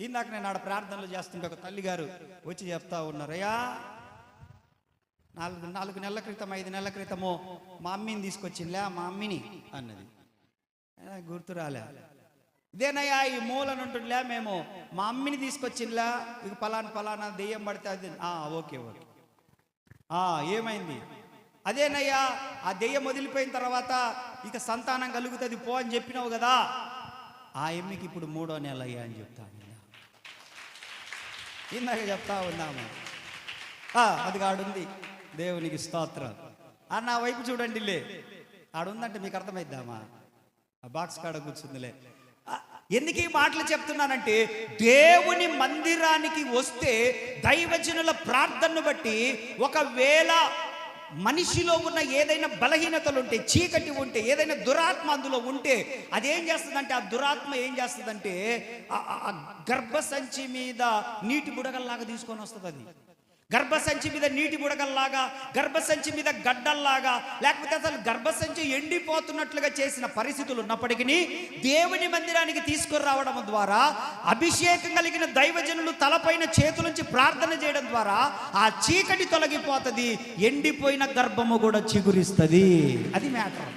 ఇందాక నేను ఆడ ప్రార్థనలు చేస్తుంటే ఒక తల్లి గారు వచ్చి చెప్తా ఉన్నారయ్యా నాలుగు నాలుగు నెలల క్రితం ఐదు నెలల క్రితము మా అమ్మిని తీసుకొచ్చిందిలే మా అమ్మిని అన్నది. గుర్తు రాలే. ఇదేనయ్యా ఈ మూలనుంటుందిలే మేము మా అమ్మిని తీసుకొచ్చిందిలా ఇక పలానా పలానా దెయ్యం పడితే అది ఓకే ఓకే. ఆ, ఏమైంది? అదేనయ్యా ఆ దెయ్యం వదిలిపోయిన తర్వాత ఇక సంతానం కలుగుతుంది పో అని చెప్పినావు కదా. ఆ ఎమ్మికి ఇప్పుడు మూడో నెల అయ్యా అని చెప్తా ఇందాక చెప్తా ఉన్నాము. అది కాడుంది. దేవునికి స్తోత్రం. ఆ నా వైపు చూడండి లే. ఆడుందంటే మీకు అర్థమైద్దామా? ఆ బాక్స్ కాడ కూర్చుందిలే. ఎందుకు ఈ మాటలు చెప్తున్నానంటే దేవుని మందిరానికి వస్తే దైవజనుల ప్రార్థనను బట్టి ఒకవేళ మనిషిలో ఉన్న ఏదైనా బలహీనతలు ఉంటే చీకటి ఉంటే ఏదైనా దురాత్మ అందులో ఉంటే అదేం చేస్తుందంటే ఆ దురాత్మ ఏం చేస్తుందంటే ఆ- గర్భసంచి మీద నీటి బుడగల్లాగా తీసుకొని వస్తుంది అది గర్భసంచి మీద నీటి బుడగల్లాగా గర్భసంచి మీద గడ్డల్లాగా లేకపోతే అసలు గర్భసంచి ఎండిపోతున్నట్లుగా చేసిన పరిస్థితులు ఉన్నప్పటికీ దేవుని మందిరానికి తీసుకురావడం ద్వారా అభిషేకం కలిగిన దైవజనులు తలపైన చేతులుంచి ప్రార్థన చేయడం ద్వారా ఆ చీకటి తొలగిపోతుంది ఎండిపోయిన గర్భము కూడా చిగురిస్తుంది. అది మ్యాటర్.